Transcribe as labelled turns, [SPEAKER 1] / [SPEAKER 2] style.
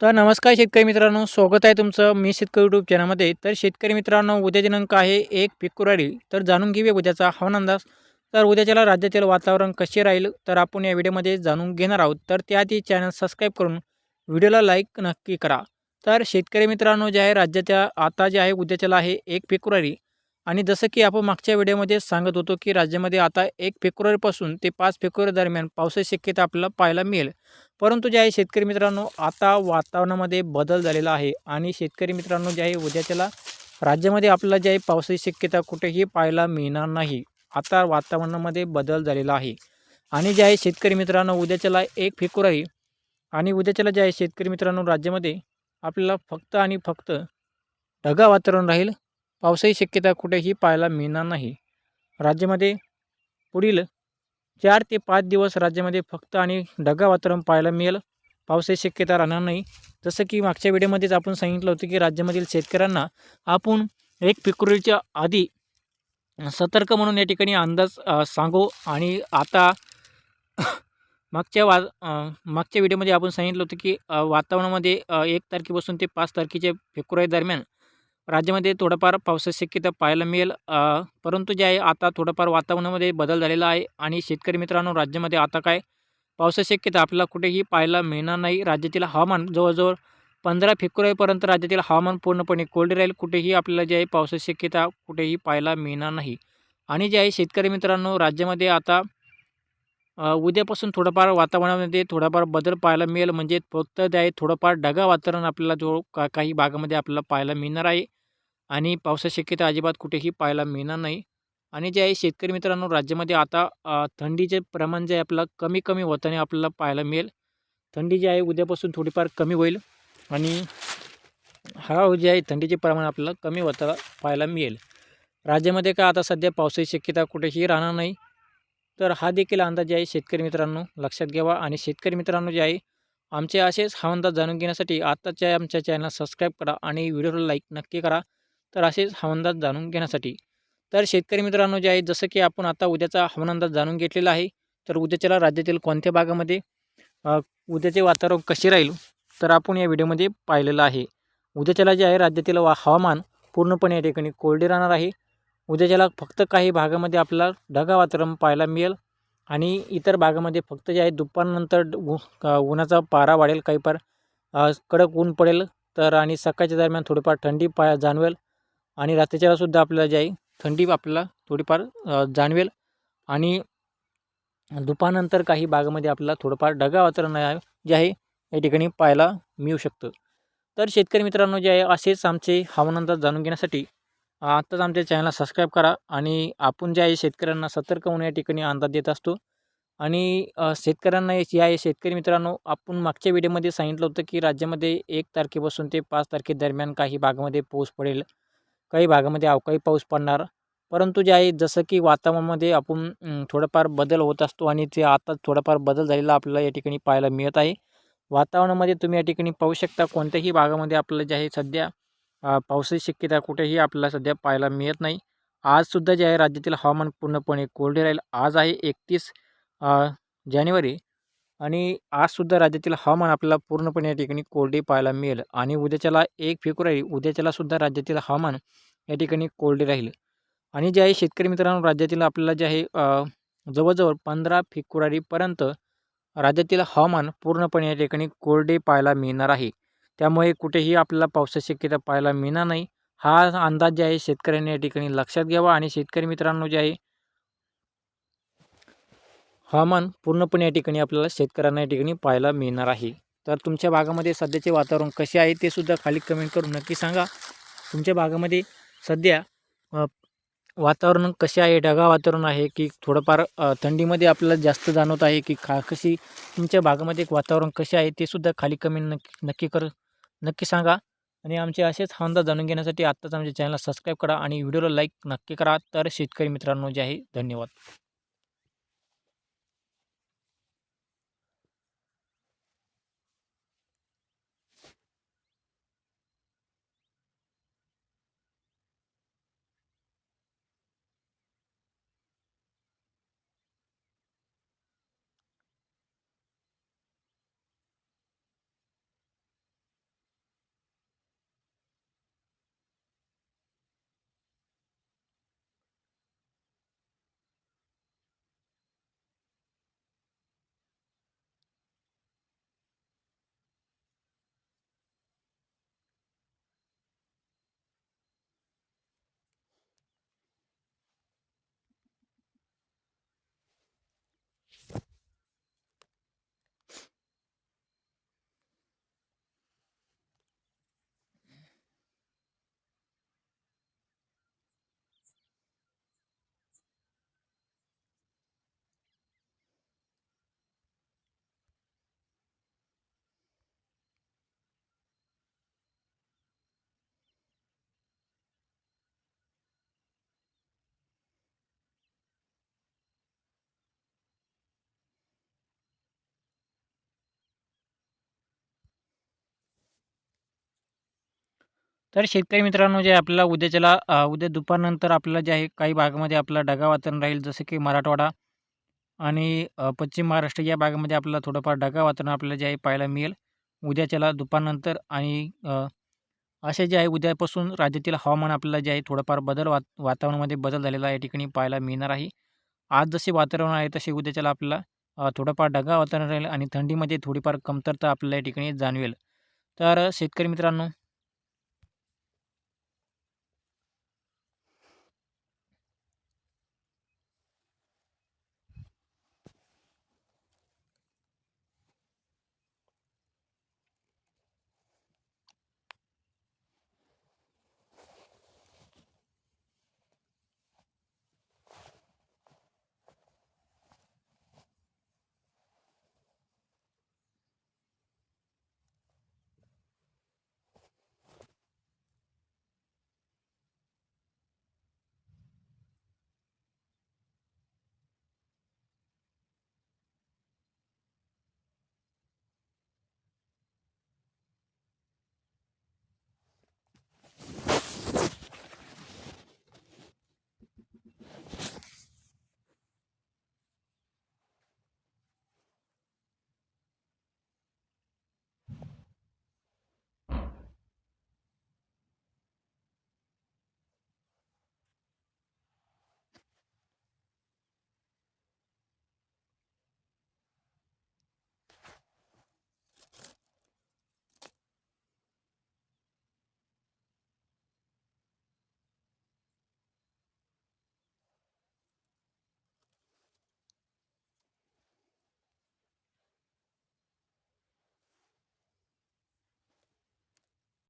[SPEAKER 1] तर नमस्कार शेतकरी मित्रांनो स्वागत आहे तुमचं मी शेतकरी यूट्यूब चॅनलमध्ये तर शेतकरी मित्रांनो उद्या दिनांक आहे एक फेब्रुवारी. तर जाणून घेऊया उद्याचा हवामान अंदाज. तर उद्याच्याला राज्यातील वातावरण कसे राहील तर आपण या व्हिडिओमध्ये जाणून घेणार आहोत. तर त्याआधी चॅनल सबस्क्राईब करून व्हिडिओला लाईक नक्की करा. तर शेतकरी मित्रांनो जे आहे राज्याच्या आता जे आहे उद्याच्याला आहे एक फेब्रुवारी. आणि जसं की आपण मागच्या व्हिडिओमध्ये सांगत होतो की राज्यामध्ये आता एक फेब्रुवारीपासून ते पाच फेब्रुवारी दरम्यान पावसाची शक्यता आपल्याला पाहायला मिळेल. परंतु जे आहे शेतकरी मित्रांनो आता वातावरणामध्ये बदल झालेला आहे आणि शेतकरी मित्रांनो जे आहे उद्याच्याला राज्यामध्ये आपल्याला जे आहे पावसाची शक्यता कुठेही पाहायला मिळणार नाही. आता वातावरणामध्ये बदल झालेला आहे. आणि जे आहे शेतकरी मित्रांनो उद्याच्याला एक फेब्रुवारी आणि उद्याच्याला जे आहे शेतकरी मित्रांनो राज्यामध्ये आपल्याला फक्त आणि फक्त ढगा वातावरण राहील. पावसाची शक्यता कुठेही पाहायला मिळणार नाही. राज्यामध्ये पुढील चार ते पाच दिवस राज्यामध्ये फक्त आणि ढगा वातावरण पाहायला मिळेल. पावसाची शक्यता राहणार नाही. जसं की मागच्या व्हिडिओमध्येच आपण सांगितलं होतं की राज्यामधील शेतकऱ्यांना आपण एक फेब्रुवारीच्या आधी सतर्क म्हणून या ठिकाणी अंदाज सांगू. आणि आता मागच्या वा मागच्या व्हिडिओमध्ये आपण सांगितलं होतं की वातावरणामध्ये एक तारखेपासून ते पाच तारखेच्या फेब्रुवारी दरम्यान राज्यामध्ये थोडंफार पावसाची शक्यता पाहायला मिळेल. परंतु जे आहे आता थोडंफार वातावरणामध्ये बदल झालेला आहे आणि शेतकरी मित्रांनो राज्यामध्ये आता काय पावसाची शक्यता आपल्याला कुठेही पाहायला मिळणार नाही. राज्यातील हवामान जवळजवळ पंधरा फेब्रुवारीपर्यंत राज्यातील हवामान पूर्णपणे कोरडे राहील. कुठेही आपल्याला जे आहे पावसाची शक्यता कुठेही पाहायला मिळणार नाही. आणि जे आहे शेतकरी मित्रांनो राज्यामध्ये आता उद्यापासून थोडंफार वातावरणामध्ये थोडाफार बदल पाहायला मिळेल. म्हणजे फक्त जे आहे थोडंफार ढगा वातावरण आपल्याला जो का काही भागामध्ये आपल्याला पाहायला मिळणार आहे. आणि पावसाची शक्यता अजिबात कुठेही पाहायला मिळणार नाही. आणि जे आहे शेतकरी मित्रांनो राज्यामध्ये आता थंडीचे प्रमाण जे आहे आपलं कमी कमी होताना आपल्याला पाहायला मिळेल. थंडी जी आहे उद्यापासून थोडीफार कमी होईल आणि हळूहळू जे आहे थंडीचे प्रमाण आपल्याला कमी होता पाहायला मिळेल. राज्यामध्ये काय आता सध्या पावसाची शक्यता कुठेही राहणार नाही. तर हा देखील अंदाज जे आहे शेतकरी मित्रांनो लक्षात घ्यावा. आणि शेतकरी मित्रांनो जे आहे आमचे असेच हा अंदाज जाणून घेण्यासाठी आत्ताच्या आमच्या चॅनल सबस्क्राईब करा आणि व्हिडिओला लाईक नक्की करा. तर असेच हवामान जाणून घेण्यासाठी. तर शेतकरी मित्रांनो जे आहे जसं की आपण आता उद्याचा हवामान अंदाज जाणून घेतलेला आहे तर उद्याच्याला राज्यातील कोणत्या भागामध्ये उद्याचे वातावरण कसे राहील तर आपण या व्हिडिओमध्ये पाहिलेलं आहे. उद्याच्याला जे आहे राज्यातील वा हवामान पूर्णपणे या ठिकाणी कोरडे राहणार आहे. उद्याच्याला फक्त काही भागामध्ये आपल्याला ढगा वातावरण पाहायला मिळेल आणि इतर भागामध्ये फक्त जे आहे दुपारनंतर ड- उन्हाचा पारा वाढेल काही पार कडक ऊन पडेल तर आणि सकाळच्या दरम्यान थोडीफार थंडी पा जाणवेल. आणि रात्रीच्यालासुद्धा आपल्याला जे आहे थंडी आपल्याला थोडीफार जाणवेल. आणि दुपारनंतर काही भागामध्ये आपल्याला थोडंफार ढगा वातावरण आहे जे आहे या ठिकाणी पाहायला मिळू शकतं. तर शेतकरी मित्रांनो जे आहे असेच आमचे हवामान अंदाज जाणून घेण्यासाठी आत्ताच आमच्या चॅनलला सबस्क्राईब करा आणि आपण जे आहे शेतकऱ्यांना सतर्क होऊन या ठिकाणी अंदाज देत असतो. आणि शेतकऱ्यांना या जे आहे शेतकरी मित्रांनो आपण मागच्या व्हिडिओमध्ये सांगितलं होतं की राज्यामध्ये एक तारखेपासून ते पाच तारखेदरम्यान काही भागामध्ये पाऊस पडेल. काही भागामध्ये अवकाळी पाऊस पडणार. परंतु जे आहे जसं की वातावरणामध्ये आपण थोडंफार बदल होत असतो आणि ते आता थोडाफार बदल झालेला आपल्याला या ठिकाणी पाहायला मिळत आहे. वातावरणामध्ये तुम्ही या ठिकाणी पाहू शकता कोणत्याही भागामध्ये आपलं जे आहे सध्या पावसाची शक्यता कुठेही आपल्याला सध्या पाहायला मिळत नाही. आजसुद्धा जे आहे राज्यातील हवामान पूर्णपणे कोरडे राहील. आज आहे एकतीस जानेवारी. आणि आजसुद्धा राज्यातील हवामान आपल्याला पूर्णपणे या ठिकाणी कोरडे पाहायला मिळेल. आणि उद्याच्याला एक फेब्रुवारी उद्याच्यालासुद्धा राज्यातील हवामान या ठिकाणी कोरडे राहील. आणि जे आहे शेतकरी मित्रांनो राज्यातील आपल्याला जे आहे जवळजवळ पंधरा फेब्रुवारीपर्यंत राज्यातील हवामान पूर्णपणे या ठिकाणी कोरडे पाहायला मिळणार आहे. त्यामुळे कुठेही आपल्याला पावसाची शक्यता पाहायला मिळणार नाही. हा अंदाज जे आहे शेतकऱ्यांनी या ठिकाणी लक्षात घ्यावा. आणि शेतकरी मित्रांनो जे आहे हवामान पूर्णपणे या ठिकाणी आपल्याला शेतकऱ्यांना या ठिकाणी पाहायला मिळणार आहे. तर तुमच्या भागामध्ये सध्याचे वातावरण कसे आहे ते सुद्धा खाली कमेंट करून नक्की सांगा. तुमच्या भागामध्ये सध्या वातावरण कसे आहे? ढगा वातावरण आहे की थोडंफार थंडीमध्ये आपल्याला जास्त जाणवत आहे की खा कशी तुमच्या भागामध्ये एक वातावरण कसे आहे ते सुद्धा खाली कमेंट नक्की नक्की कर नक्की सांगा. आणि आमचे असेच अंदाज जाणून घेण्यासाठी आत्ताच आमच्या चॅनलला सबस्क्राईब करा आणि व्हिडिओला लाईक नक्की करा. तर शेतकरी मित्रांनो जे आहे धन्यवाद. तर शेतकरी मित्रांनो जे आपल्याला उद्याच्याला उद्या दुपारनंतर आपल्याला जे आहे काही भागामध्ये आपला ढगा वातावरण राहील जसं की मराठवाडा आणि पश्चिम महाराष्ट्र या भागामध्ये आपल्याला थोडंफार ढगा वातावरण आपल्याला जे आहे पाहायला मिळेल. उद्याच्याला दुपारनंतर आणि असे जे आहे उद्यापासून राज्यातील हवामान आपल्याला जे आहे थोडंफार बदल वात वातावरणामध्ये बदल झालेला या ठिकाणी पाहायला मिळणार आहे. आज जसे वातावरण आहे तसे उद्याच्याला आपल्याला थोडंफार ढगा वातावरण राहील आणि थंडीमध्ये थोडीफार कमतरता आपल्याला या ठिकाणी जाणवेल. तर शेतकरी मित्रांनो